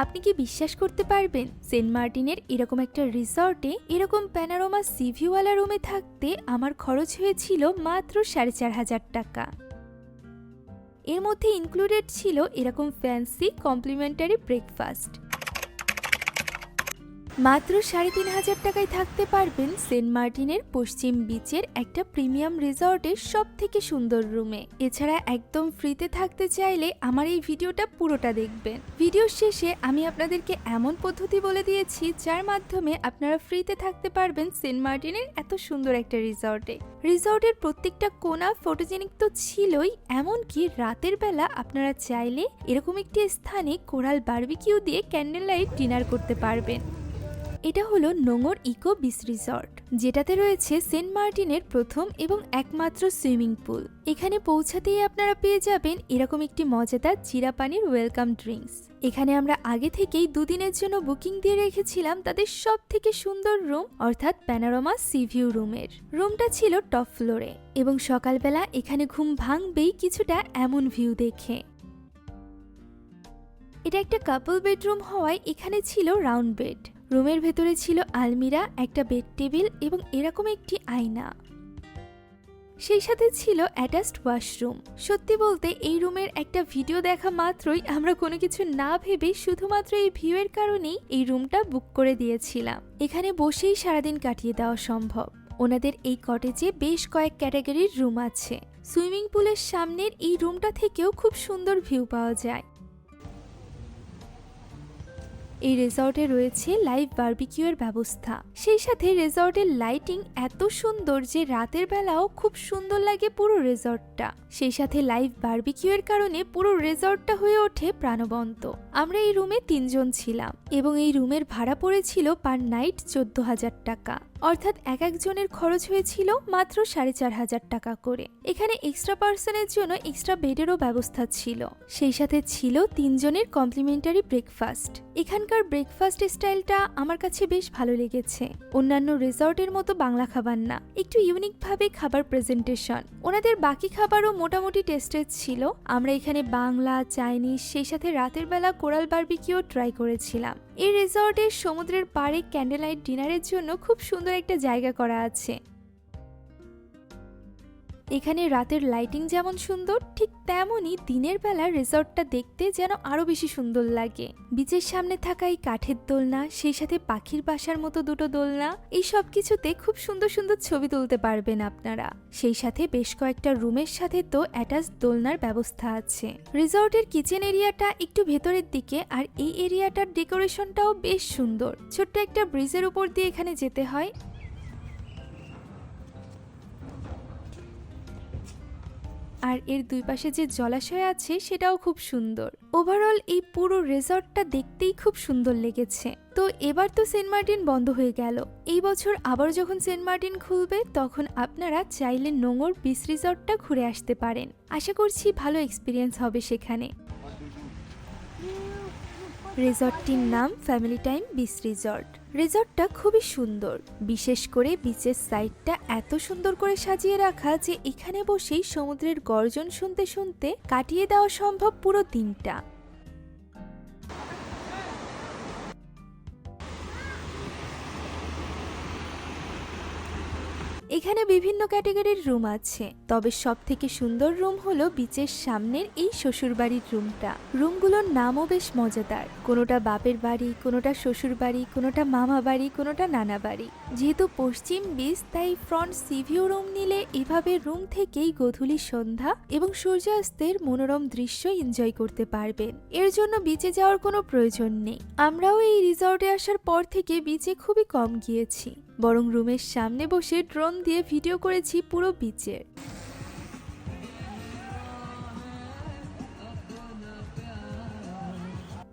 আপনি কি বিশ্বাস করতে পারবেন? সেন্ট মার্টিনের এরকম একটা রিসর্টে এরকম প্যানারোমা সিভিওয়ালা রুমে থাকতে আমার খরচ হয়েছিল মাত্র সাড়ে চার হাজার টাকা। এর মধ্যে ইনক্লুডেড ছিল এরকম ফ্যান্সি কমপ্লিমেন্টারি ব্রেকফাস্ট মাত্র সাড়ে তিন হাজার টাকায় থাকতে পারবেন সেন্ট মার্টিনের পশ্চিম বিচের একটা প্রিমিয়াম রিসর্টের সব থেকে সুন্দর রুমে। এছাড়া একদম ফ্রিতে থাকতে চাইলে আমার এই ভিডিওটা পুরোটা দেখবেন। ভিডিওর শেষে আমি আপনাদেরকে এমন পদ্ধতি বলে দিয়েছি, যার মাধ্যমে আপনারা ফ্রিতে থাকতে পারবেন সেন্ট মার্টিনের এত সুন্দর একটা রিসর্টে। রিসর্টের প্রত্যেকটা কোনা ফটোজেনিক তো ছিলই, এমনকি রাতের বেলা আপনারা চাইলে এরকম একটি স্থানে কোরাল বার্বিকিউ দিয়ে ক্যান্ডেল লাইট ডিনার করতে পারবেন। এটা হলো নোঙর ইকো বিচ রিসর্ট, যেটাতে রয়েছে সেন্ট মার্টিনের প্রথম এবং একমাত্র সুইমিং পুল। এখানে পৌঁছাতেই আপনারা পেয়ে যাবেন এরকম একটি মজাদার চিরা পানির ওয়েলকাম ড্রিঙ্কস। এখানে আমরা আগে থেকেই দুদিনের জন্য বুকিং দিয়ে রেখেছিলাম তাদের সব থেকে সুন্দর রুম, অর্থাৎ প্যানারোমা সিভিউ রুমের। রুমটা ছিল টপ ফ্লোরে এবং সকালবেলা এখানে ঘুম ভাঙবেই কিছুটা এমন ভিউ দেখে। এটা একটা কাপল বেডরুম হওয়ায় এখানে ছিল রাউন্ড বেড রুমের ভেতরে ছিল আলমিরা, একটা বেড টেবিল এবং এরকম একটি আয়না। সেই সাথে ছিল অ্যাটাচড ওয়াশরুম সত্যি বলতে, এই রুমের একটা ভিডিও দেখা মাত্রই আমরা কোনো কিছু না ভেবে শুধুমাত্র এই ভিউয়ের কারণেই এই রুমটা বুক করে দিয়েছিলাম। এখানে বসেই সারাদিন কাটিয়ে দেওয়া সম্ভব। ওনাদের এই কটেজে বেশ কয়েক ক্যাটাগরির রুম আছে। সুইমিং পুলের সামনের এই রুমটা থেকেও খুব সুন্দর ভিউ পাওয়া যায়। এই রিসর্টে রয়েছে লাইভ বারবিকিউয়ের ব্যবস্থা। সেই সাথে রিসর্টের লাইটিং এত সুন্দর যে রাতের বেলাও খুব সুন্দর লাগে পুরো রিসর্টটা সেই সাথে লাইভ বারবিকিউয়ের কারণে পুরো রিসর্টটা হয়ে ওঠে প্রাণবন্ত। আমরা এই রুমে তিনজন ছিলাম এবং এই রুমের ভাড়া পড়েছিল পার নাইট চোদ্দ হাজার টাকা। অর্থাৎ এক একজনের খরচ হয়েছিল মাত্র সাড়ে চার হাজার টাকা করে। এখানে এক্সট্রা পার্সনের জন্য এক্সট্রা বেডেরও ব্যবস্থা ছিল। সেই সাথে ছিল তিনজনের কমপ্লিমেন্টারি ব্রেকফাস্ট এখানকার ব্রেকফাস্ট স্টাইলটা আমার কাছে বেশ ভালো লেগেছে। অন্যান্য রিসর্টের মতো বাংলা খাবার না, একটু ইউনিক ভাবে খাবার প্রেজেন্টেশন ওনাদের বাকি খাবারও মোটামুটি টেস্টেড ছিল। আমরা এখানে বাংলা, চাইনিজ, সেই সাথে রাতের বেলা কোরাল বার্বিকিও ট্রাই করেছিলাম। এই রিসর্টের সমুদ্রের পাড়ে ক্যান্ডেল লাইট ডিনারের জন্য খুব সুন্দর একটা জায়গা করা আছে। এখানে রাতের লাইটিং যেমন সুন্দর, ঠিক তেমনই দিনের বেলা রিসর্টটা দেখতে যেন আরও বেশি সুন্দর লাগে। বিচের সামনে থাকা এই কাঠের দোলনা, সেই সাথে পাখির বাসার মতো দুটো দোলনা, এই সব কিছুতে খুব সুন্দর সুন্দর ছবি তুলতে পারবেন আপনারা। সেই সাথে বেশ কয়েকটা রুমের সাথে তো অ্যাটাচ দোলনার ব্যবস্থা আছে। রিসর্টের কিচেন এরিয়াটা একটু ভেতরের দিকে, আর এই এরিয়াটার ডেকোরেশনটাও বেশ সুন্দর। ছোট্ট একটা ব্রিজের উপর দিয়ে এখানে যেতে হয়। আর এর দুই পাশে যে জলাশয় আছে, সেটাও খুব সুন্দর। ওভারঅল এই পুরো রেসর্টটা দেখতেই খুব সুন্দর লেগেছে। তো এবার তো সেন্ট মার্টিন বন্ধ হয়ে গেল। এই বছর আবার যখন সেন্ট মার্টিন খুলবে, তখন আপনারা চাইলে নোংর বিচ রিসর্টটা ঘুরে আসতে পারেন। আশা করছি ভালো এক্সপিরিয়েন্স হবে সেখানে। রিসর্টটির নাম ফ্যামিলি টাইম বিচ রিসর্ট। রিসর্টটা খুবই সুন্দর। বিশেষ করে বিচের সাইডটা এত সুন্দর করে সাজিয়ে রাখা যে এখানে বসেই সমুদ্রের গর্জন শুনতে শুনতে কাটিয়ে দেওয়া সম্ভব পুরো দিনটা। এখানে বিভিন্ন ক্যাটাগরির রুম আছে। তবে সব থেকে সুন্দর রুম হলো বিচের সামনের এই শ্বশুরবাড়ির রুমটা। রুমগুলোর নামও বেশ মজাদার। কোনোটা বাপের বাড়ি, কোনোটা শ্বশুর বাড়ি কোনোটা মামা বাড়ি, কোনোটা নানা বাড়ি। যেহেতু পশ্চিম বিচ তাই ফ্রন্ট সিভিউ রুম নিলে এভাবে রুম থেকেই গধূলি সন্ধ্যা এবং সূর্যাস্তের মনোরম দৃশ্য এনজয় করতে পারবেন। এর জন্য বিচে যাওয়ার কোনো প্রয়োজন নেই। আমরাও এই রিসর্টে আসার পর থেকে বিচে খুবই কম গিয়েছি। বরং রুমের সামনে বসে ড্রোন দিয়ে ভিডিও করেছি পুরো বিচের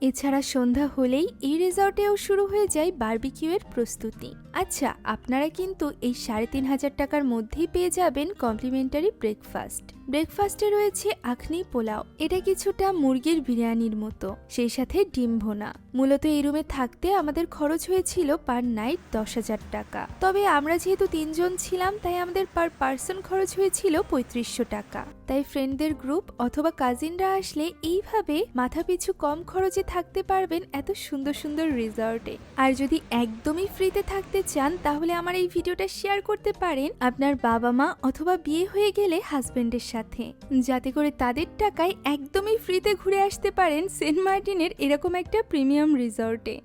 এছাড়া সন্ধ্যা হলেই এই রিসর্টেও শুরু হয়ে যায় বারবিকিউয়ের প্রস্তুতি। আচ্ছা আপনারা কিন্তু এই সাড়ে তিন হাজার টাকার মধ্যেই পেয়ে যাবেন কমপ্লিমেন্টারি ব্রেকফাস্ট। ব্রেকফাস্টে রয়েছে আখনি পোলাও। এটা কিছুটা মুরগির বিরিয়ানির মতো, সেই সাথে ডিম ভোনা। মূলত এই রুমে থাকতে আমাদের খরচ হয়েছিল পার নাইট দশ হাজার টাকা। তবে আমরা যেহেতু তিনজন ছিলাম, তাই আমাদের পার পার্সন খরচ হয়েছিল পঁয়ত্রিশশো টাকা। তাই ফ্রেন্ডদের গ্রুপ অথবা কাজিনরা আসলে এইভাবে মাথাপিছু কম খরচে থাকতে পারবেন এত সুন্দর সুন্দর রিসর্টে। আর যদি একদমই ফ্রিতে থাকতে চান, তাহলে আমার এই ভিডিওটা শেয়ার করতে পারেন। আপনার বাবা মা অথবা বিয়ে হয়ে গেলে হাজবেন্ডের সাথে যাতে করে তাদের টাকায় একদমই ফ্রিতে ঘুরে আসতে পারেন সেন্ট মার্টিনের এরকম একটা প্রিমিয়াম রিসর্টে।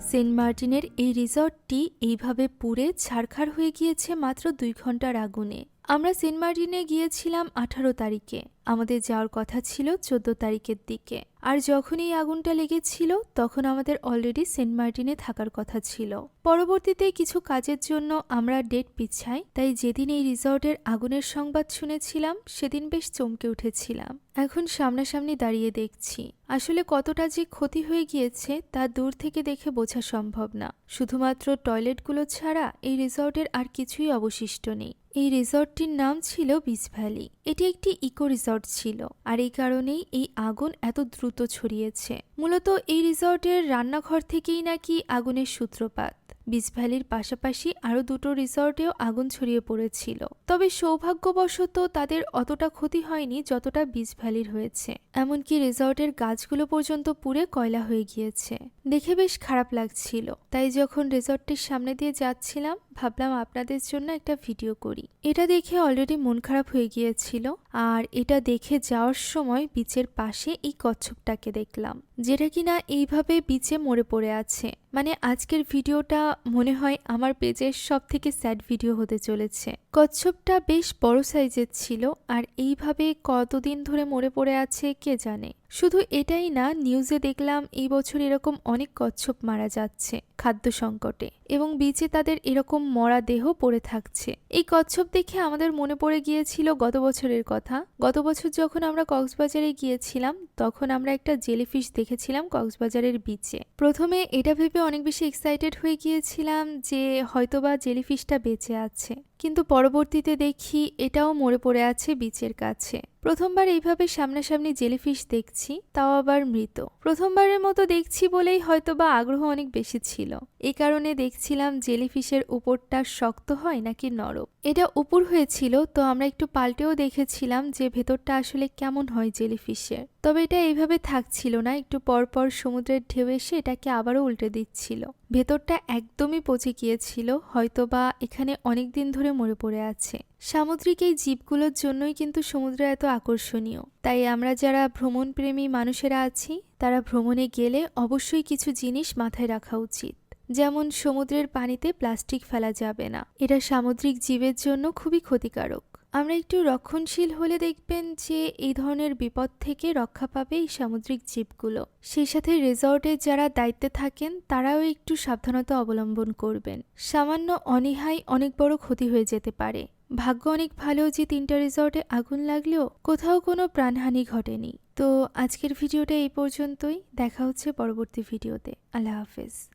সেন্ট মার্টিনের এই রিসর্টটি এইভাবে পুড়ে ছারখার হয়ে গিয়েছে মাত্র দুই ঘণ্টার আগুনে। আমরা সেন্ট মার্টিনে গিয়েছিলাম আঠারো তারিখে। আমাদের যাওয়ার কথা ছিল চোদ্দ তারিখের দিকে। আর যখন এই আগুনটা লেগেছিল, তখন আমাদের অলরেডি সেন্ট মার্টিনে থাকার কথা ছিল। পরবর্তীতে কিছু কাজের জন্য আমরা ডেট পিছাই, তাই যেদিন এই রিসর্টের আগুনের সংবাদ শুনেছিলাম, সেদিন বেশ চমকে উঠেছিলাম। এখন সামনাসামনি দাঁড়িয়ে দেখছি। আসলে কতটা যে ক্ষতি হয়ে গিয়েছে, তা দূর থেকে দেখে বোঝা সম্ভব না। শুধুমাত্র টয়লেটগুলো ছাড়া এই রিসর্টের আর কিছুই অবশিষ্ট নেই। এই রিসর্টটির নাম ছিল বিচ ভ্যালি। এটি একটি ইকো রিসর্ট ছিল, আর এই কারণেই এই আগুন এত দ্রুত ছড়িয়েছে। মূলত এই রিসর্টের রান্নাঘর থেকেই নাকি আগুনের সূত্রপাত। বিচ ভ্যালির পাশাপাশি আরও দুটো রিসর্টেও আগুন ছড়িয়ে পড়েছিল। তবে সৌভাগ্যবশত তাদের অতটা ক্ষতি হয়নি যতটা বিচ ভ্যালির হয়েছে। এমনকি রিসর্টের গাছগুলো পর্যন্ত পুড়ে কয়লা হয়ে গিয়েছে। দেখে বেশ খারাপ লাগছিল। তাই যখন রিসর্টটির সামনে দিয়ে যাচ্ছিলাম, ভাবলাম আপনাদের জন্য একটা ভিডিও করি। এটা দেখে অলরেডি মন খারাপ হয়ে গিয়েছিল। আর এটা দেখে যাওয়ার সময় বিচের পাশে এই কচ্ছপটাকে দেখলাম, যেটা কিনা এইভাবে বিচে মরে পড়ে আছে। মানে আজকের ভিডিওটা মনে হয় আমার পেজের সব থেকে স্যাড ভিডিও হতে চলেছে। কচ্ছপটা বেশ বড় সাইজের ছিল আর এইভাবে কতদিন ধরে মরে পড়ে আছে কে জানে। শুধু এটাই না নিউজে দেখলাম এই বছর এরকম অনেক কচ্ছপ মারা যাচ্ছে খাদ্য সংকটে এবং বিচে তাদের এরকম মরা দেহ পড়ে থাকছে। এই কচ্ছপ দেখে আমাদের মনে পড়ে গিয়েছিল গত বছরের কথা। গত বছর যখন আমরা কক্সবাজারে গিয়েছিলাম, তখন আমরা একটা জেলিফিশ দেখেছিলাম কক্সবাজারের বিচে। প্রথমে এটা ভেবে অনেক বেশি এক্সাইটেড হয়ে গিয়েছিলাম যে হয়তোবা জেলিফিশটা বেঁচে আছে। কিন্তু পরবর্তীতে দেখি এটাও মরে পড়ে আছে বিচের কাছে। প্রথমবার এইভাবে সামনাসামনি জেলিফিশ দেখছি, তাও আবার মৃত। প্রথমবারের মতো দেখছি বলেই হয়তোবা আগ্রহ অনেক বেশি ছিল। এ কারণে দেখছিলাম জেলিফিশের উপরটা শক্ত হয় নাকি নরম। এটা উপর হয়েছিল, তো আমরা একটু পাল্টেও দেখেছিলাম যে ভেতরটা আসলে কেমন হয় জেলিফিশের। তবে এটা এইভাবে থাকছিল না, একটু পরপর সমুদ্রের ঢেউ এসে এটাকে আবারও উল্টে দিচ্ছিল। ভেতরটা একদমই পচে গিয়েছিল, হয়তোবা এখানে অনেক দিন ধরে মরে পড়ে আছে। সামুদ্রিক এই জীবগুলোর জন্যই কিন্তু সমুদ্র এত আকর্ষণীয়। তাই আমরা যারা ভ্রমণপ্রেমী মানুষেরা আছি, তারা ভ্রমণে গেলে অবশ্যই কিছু জিনিস মাথায় রাখা উচিত। যেমন সমুদ্রের পানিতে প্লাস্টিক ফেলা যাবে না। এটা সামুদ্রিক জীবের জন্য খুবই ক্ষতিকারক। আমরা একটু রক্ষণশীল হলে দেখবেন যে এই ধরনের বিপদ থেকে রক্ষা পাবে এই সামুদ্রিক জীবগুলো। সেই সাথে রিসর্টে যারা দায়িত্বে থাকেন, তারাও একটু সাবধানতা অবলম্বন করবেন। সামান্য অনীহায় অনেক বড় ক্ষতি হয়ে যেতে পারে। ভাগ্য অনেক ভালো যে তিনটা রিসর্টে আগুন লাগলেও কোথাও কোনো প্রাণহানি ঘটেনি। তো আজকের ভিডিওটা এই পর্যন্তই। দেখা হচ্ছে পরবর্তী ভিডিওতে। আল্লাহ হাফেজ।